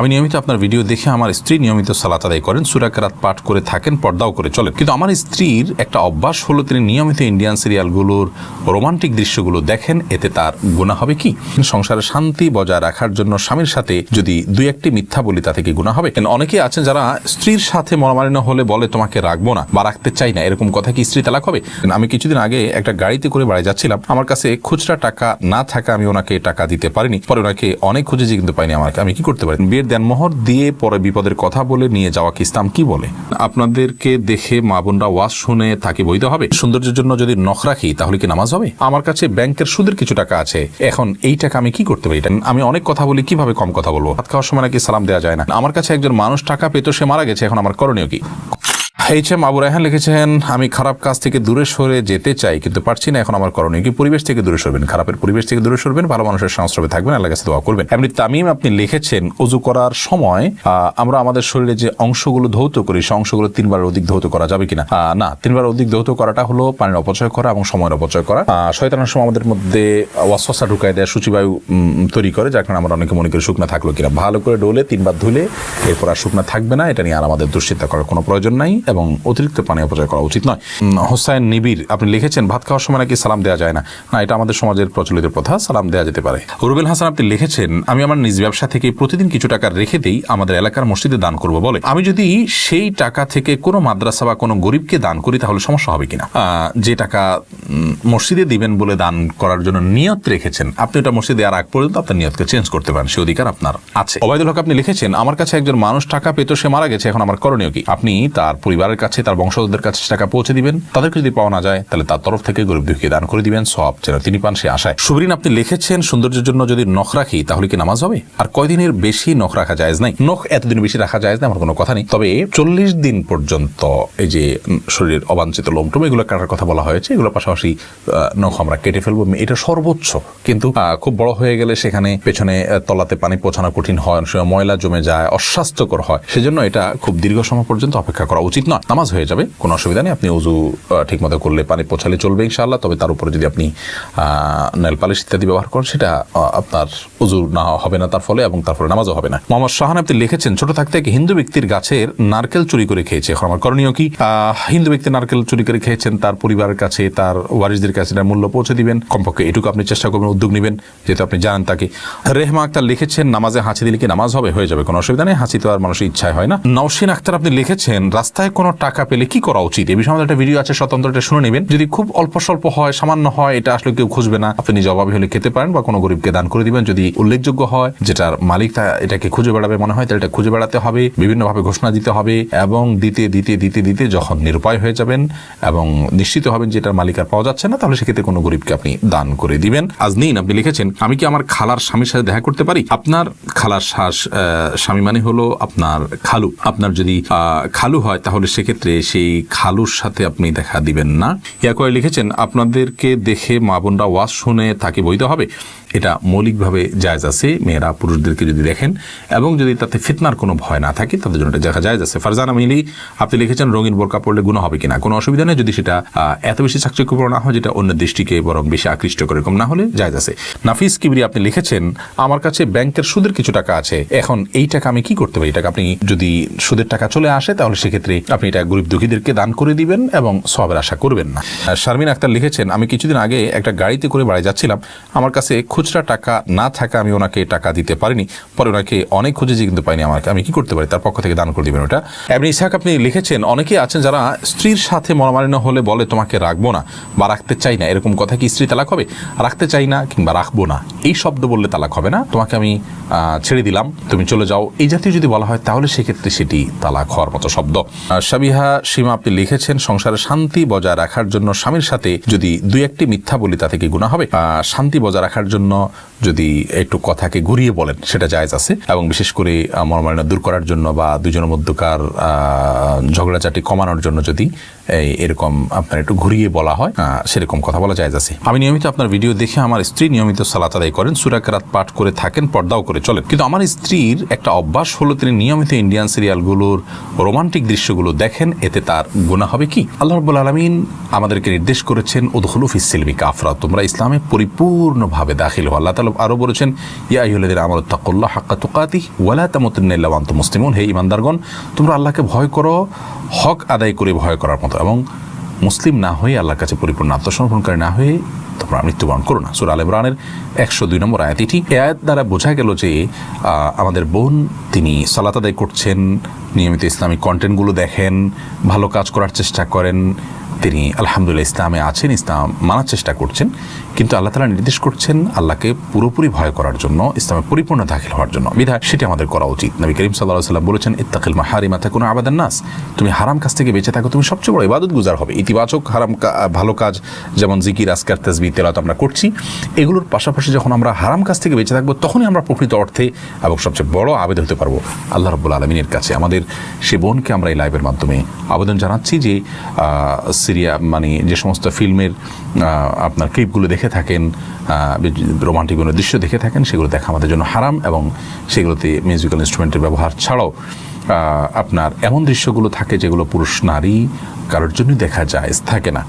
আমি নিয়মিত আপনার ভিডিও দেখে আমার স্ত্রী নিয়মিত সালাত আদায় করেন সুরাকেরাত পাঠ করে থাকেন, পর্দাও করে চলেন। কিন্তু আমার স্ত্রীর একটা অভ্যাস হলো, তিনি নিয়মিত ইন্ডিয়ান সিরিয়ালগুলোর রোমান্টিক দৃশ্যগুলো দেখেন, এতে তার গুণা হবে কি? সংসারে শান্তি বজায় রাখার জন্য স্বামীর সাথে যদি দুই একটি মিথ্যা বলি, তা থেকে গুণা হবে? কারণ অনেকেই আছেন যারা স্ত্রীর সাথে মনোমালিন্য হলে বলে, তোমাকে রাখব না বা রাখতে চাই না। এরকম কথা কি স্ত্রী তালাক হবে? আমি কিছুদিন আগে একটা গাড়িতে করে বাড়ি যাচ্ছিলাম। আমার কাছে খুচরা টাকা না থাকা আমি ওনাকে টাকা দিতে পারিনি। পরে ওনাকে অনেক খুঁজেছি কিন্তু পাইনি আমাকে। আমি কি করতে পারি? বিয়ের দেনমোহর দিয়ে পরে বিপদের কথা বলে নিয়ে যাওয়া ইসলাম? কি বলে? আপনাদেরকে দেখে মা বোনরা ওয়াজ শুনে তাকে বইতে হবে। সৌন্দর্যের জন্য যদি নখ রাখি, তাহলে কি নামাজ হবে? আমার কাছে ব্যাংকের সুদের কিছু টাকা আছে। এখন এই টাকা আমি কি করতে পারি? আমি অনেক কথা বলি, কীভাবে কম কথা বলব? ভাত খাওয়ার সময় নাকি সালাম দেওয়া যায় না? আমার কাছে একজন মানুষ টাকা পেতো, সে মারা গেছে। এখন আমার করণীয় কি? এইচ এম আবু রায়হান লিখেছেন, আমি খারাপ কাজ থেকে দূরে সরে যেতে চাই, কিন্তু পারছি না, এখন আমার করণীয় কি? পরিবেশ থেকে দূরে সরবেন। খারাপের পরিবেশ থেকে দূরে সরবেন, ভালো মানুষের সংস্রবে থাকবেন আল্লাহ কাছে দোয়া করবেন। এমনি তামিম আপনি লিখেছেন অজু করার সময় আমরা আমাদের শরীরে যে অংশগুলো ধৌত করি, সেই অংশগুলো তিনবার অধিক ধৌত করা যাবে কিনা? না তিনবার অধিক ধৌত করাটা হলো পানির অপচয় করা এবং সময়ের অপচয় করা। শয়তানের সময় আমাদের মধ্যে ওয়াসওয়াসা ঢুকায় দেয় সূচিবায়ু তৈরি করে, যার কারণে আমরা অনেকে মনে করি শুকনা থাকল কিনা। ভালো করে ডোলে তিনবার ধুলে, এরপর আর শুকনা থাকবে না, এটা নিয়ে আর আমাদের দুশ্চিন্তা করার কোনো প্রয়োজন নাই। এবং অতিরিক্ত পানি অপচয় করা উচিত নয়। হোসাইন নিবির আপনি লিখেছেন, ভাত খাওয়ার সময় নাকি সালাম দেওয়া যায় না? না, এটা আমাদের সমাজের প্রচলিত প্রথা, সালাম দেওয়া যেতে পারে। রুবেল হাসান, আপনি লিখেছেন, আমি আমার নিজ ব্যবসা থেকে প্রতিদিন কিছু টাকা রেখে দিই, আমাদের এলাকার মসজিদে দান করব বলে। আমি যদি সেই টাকা থেকে কোনো মাদ্রাসা বা কোনো গরিবকে দান করি, তাহলে সমস্যা হবে কিনা? যে টাকা মসজিদে দিবেন বলে দান করার জন্য নিয়ত রেখেছেন, আপনি ওটা মসজিদে আর আগ পর্যন্ত আপনার নিয়তকে চেঞ্জ করতে পারেন, সে অধিকার আপনার আছে। ওবায়দুল হক, আপনি লিখেছেন, আমার কাছে একজন মানুষ টাকা পেতো, সে মারা গেছে, এখন আমার করণীয় কি? আপনি তার পরিবারের কাছে, তার বংশধরদের কাছে টাকা পৌঁছে দিবেন। তাদেরকে যদি পাওয়া না যায়, তাহলে তার তরফ থেকে গরিব দুঃখী দান করে দিবেন সব যেন তিনি পান সে আশায়। সুবরিন, আপনি লিখেছেন, সৌন্দর্যের জন্য যদি নখ রাখি, তাহলে কি নামাজ হবে? আর কয়দিনের বেশি নখ রাখা যায় নাই? নখ এতদিন বেশি রাখা যায় না আমার কোনো কথা নেই। তবে চল্লিশ দিন পর্যন্ত এই যে শরীরের অবাঞ্ছিত লোমটোম এগুলো কাটার কথা বলা হয়েছে এগুলো পাশাপাশি নখ আমরা কেটে ফেলব। এটা সর্বোচ্চ। কিন্তু খুব বড় হয়ে গেলে সেখানে পেছনে তলাতে পানি পৌঁছানো কঠিন হয়, অনেক সময় ময়লা জমে যায়, অস্বাস্থ্যকর হয়। সেজন্য এটা খুব দীর্ঘ সময় পর্যন্ত অপেক্ষা করা উচিত নয়। নামাজ হয়ে যাবে, কোনো অসুবিধা নেই। আপনি উজু ঠিক মতো করলে পানি পৌঁছালে চলবে ইনশাআল্লাহ। তবে তার উপরে যদি আপনি নেল পালিশ ইত্যাদি ব্যবহার করেন, সেটা আপনার উজু না হবে না তার ফলে এবং তার ফলে নামাজও হবে না। মোহাম্মদ শাহান আপনি লিখেছেন, ছোট থাকতে এক হিন্দু ব্যক্তির গাছের নারকেল চুরি করে খেয়েছে। এখন আমার করণীয় কি? হিন্দু ব্যক্তি নারকেল চুরি করে খেয়েছেন, তার পরিবারের কাছে, তার ওয়ারিসদের কাছে এটার মূল্য পৌঁছে দিবেন। কমপক্ষে এটুকু আপনি চেষ্টা করবেন, উদ্যোগ নেবেন, যেহেতু আপনি জানেন তাকে। রেহমা আক্তার লিখেছেন, নামাজে হাঁচি দিলে কি নামাজ হবে? হয়ে যাবে, কোনো অসুবিধা নেই। হাঁচি তো আর মানুষের ইচ্ছায় হয় না। নওশিন আক্তার আপনি লিখেছেন, রাস্তায় কোনো টাকা পেলে কি করা উচিত? এই বিষয়ে আমাদের একটা ভিডিও আছে, স্বতন্ত্র, এটা শুনে নেবেন। যদি খুব অল্প স্বল্প হয়, সামান্য হয়, এটা আসলে কেউ খুঁজবে না। আপনি নিজে অভাবী হলে খেতে পারেন বা কোনো গরিবকে দান করে দিবেন। যদি উল্লেখযোগ্য হয়, যেটার মালিক এটাকে খুঁজে বেড়াবে মনে হয়, তাহলে এটা খুঁজে বেড়াতে হবে। বিভিন্নভাবে ঘোষণা দিতে হবে এবং দিতে দিতে দিতে দিতে যখন নিরুপায় হয়ে যাবেন এবং নিশ্চিত হবেন যে এটার মালিক আর পাওয়া যাচ্ছে না, তাহলে সেক্ষেত্রে কোনো গরিবকে আপনি দান করে দিবেন। আজ নিন আপনি লিখেছেন, আমি কি আমার খালার স্বামীর সাথে দেখা করতে পারি? আপনার খালার শ্বাস স্বামী মানে হলো আপনার খালু। আপনার যদি খালু হয়, তাহলে সেক্ষেত্রে সেই খালুর সাথে আপনি দেখা দিবেন না। ইয়া করে লিখেছেন, আপনাদেরকে দেখে মা বোনরা ওয়াজ শুনে তাকে বইতে হবে। এটা মৌলিকভাবে জায়জ আছে, মেয়েরা, পুরুষদেরকে যদি দেখেন, এবং যদি তাতে ফিতনার কোনো ভয় না থাকে, তাদের জন্য এটা দেখা জায়জ আছে। ফারজানা মিলি, আপনি লিখেছেন, রঙিন বোরকা পড়লে গুণ হবে কিনা? কোনো অসুবিধা নেই, যদি সেটা এত বেশি চাকচক্যপূর্ণ না হয়, যেটা অন্য দৃষ্টিকে বরং বেশি আকৃষ্ট করে, এরকম না হলে জায়জ আছে। নাফিস কিবরি, আপনি লিখেছেন, আমার কাছে ব্যাংকের সুদের কিছু টাকা আছে, এখন এই টাকা আমি কি করতে পারি? এটাকে আপনি যদি সুদের টাকা চলে আসে, তাহলে সেক্ষেত্রে আপনি এটা গরিব দুঃখীদেরকে দান করে দিবেন এবং সবের আশা করবেন না। শারমিন আক্তার লিখেছেন, আমি কিছুদিন আগে একটা গাড়িতে করে বাড়ি যাচ্ছিলাম। আমার কাছে খুচরা টাকা না থাকা আমি ওনাকে টাকা দিতে পারিনি। পরে ওনাকে অনেক খুঁজেছি কিন্তু পাইনি আমাকে। আমি কি করতে পারি? তার পক্ষ থেকে দান করে দিবেন ওটা। এমনি ইসাক আপনি লিখেছেন, অনেকেই আছেন যারা স্ত্রীর সাথে মনোমালিন্য হলে বলে, তোমাকে রাখব না বা রাখতে চাই না। এরকম কথা কি স্ত্রী তালাক হবে? রাখতে চাই না কিংবা রাখব না। এই শব্দ বললে তালাক হবে না। তোমাকে আমি ছেড়ে দিলাম। তুমি চলে যাও। এই জাতীয় যদি বলা হয়, তাহলে সেক্ষেত্রে সেটি তালাক হওয়ার মতো শব্দ। সাবিহা সীমা, আপনি লিখেছেন, সংসারে শান্তি বজায় রাখার জন্য স্বামীর সাথে যদি দুই একটি মিথ্যা বলি তা থেকে গুণা হবে? শান্তি বজায় রাখার জন্য not যদি একটু কথাকে ঘুরিয়ে বলেন সেটা জায়েজ আছে। এবং বিশেষ করে আহ, মনোমালিন্য দূর করার জন্য বা দুজনের মধ্যকার ঝগড়াঝাটি কমানোর জন্য যদি এরকম আপনার একটু ঘুরিয়ে বলা হয় সেরকম কথা বলা জায়েজ আছে। আমি নিয়মিত আপনার ভিডিও দেখে আমার স্ত্রী নিয়মিত সালাত আদায় করেন সুরাকেরাত পাঠ করে থাকেন পর্দাও করে চলেন। কিন্তু আমার স্ত্রীর একটা অভ্যাস হলো তিনি নিয়মিত ইন্ডিয়ান সিরিয়ালগুলোর রোমান্টিক দৃশ্যগুলো দেখেন এতে তার গুণা হবে কি? আল্লাহ রব্বুল আলমিন আমাদেরকে নির্দেশ করেছেন উদহুলুফ ইসিলমি কাফরা তোমরা ইসলামে পরিপূর্ণভাবে দাখিল হো আল্লাহ তাআলা আরও বলেছেন, ইয়া আমানু তাকুল্লাহ হাক্কা তুকাতিহ ওয়ালা তামুতুন্না ইল্লা মুসলিমুন। হে ঈমানদারগণ, তোমরা আল্লাহকে ভয় করো, হক আদায় করে ভয় করার মতো এবং মুসলিম না হয়ে আল্লাহর কাছে পরিপূর্ণ আত্মসমর্পণকারী না হয়ে তোমরা মৃত্যুবরণ করো না। সুর আল ইমরানের একশো দুই নম্বর আয়াত এটি এ আয়াত দ্বারা বোঝা গেল যে আমাদের বোন, তিনি সালাত আদায় করছেন, নিয়মিত ইসলামিক কন্টেন্টগুলো দেখেন, ভালো কাজ করার চেষ্টা করেন তিনি আলহামদুলিল্লাহ ইসলামে আছেন, ইসলাম মানার চেষ্টা করছেন, কিন্তু আল্লাহ তালা নির্দেশ করছেন আল্লাহকে পুরোপুরি ভয় করার জন্য, ইসলামে পরিপূর্ণ দাখিল হওয়ার জন্য। বিধায় সেটি আমাদের করা উচিত। নবী করিম সাল্লাহ সাল্লাম বলেছেন, ইত্তাকিল মাহারিমা কোনো আবাদান নাস। তুমি হারাম কাজ থেকে বেঁচে থাকো, তুমি সবচেয়ে বড় ইবাদত গুজার হবে। ইতিবাচক হারাম ভালো কাজ, যেমন জিকির আসকার তাজবি তেলাত আমরা করছি, এগুলোর পাশাপাশি যখন আমরা হারাম কাজ থেকে বেঁচে থাকব, তখনই আমরা প্রকৃত অর্থে এবং সবচেয়ে বড় আবেদন হতে পারব আল্লাহ রব্বুল আলমিনের কাছে। আমাদের সে বোনকে আমরা এই লাইভের মাধ্যমে আবেদন জানাচ্ছি যে সিরিয়া মানে যে সমস্ত ফিল্মের আপনার ক্লিপগুলো দেখে থাকেন রোমান্টিক কোনো দৃশ্য দেখে থাকেন, সেগুলো দেখা আমাদের জন্য হারাম এবং সেগুলোতে মিউজিক্যাল ইনস্ট্রুমেন্টের ব্যবহার ছাড়াও আপনার এমন দৃশ্যগুলো থাকে যেগুলো পুরুষ নারী কারোর জন্যই দেখা যায়, থাকে না।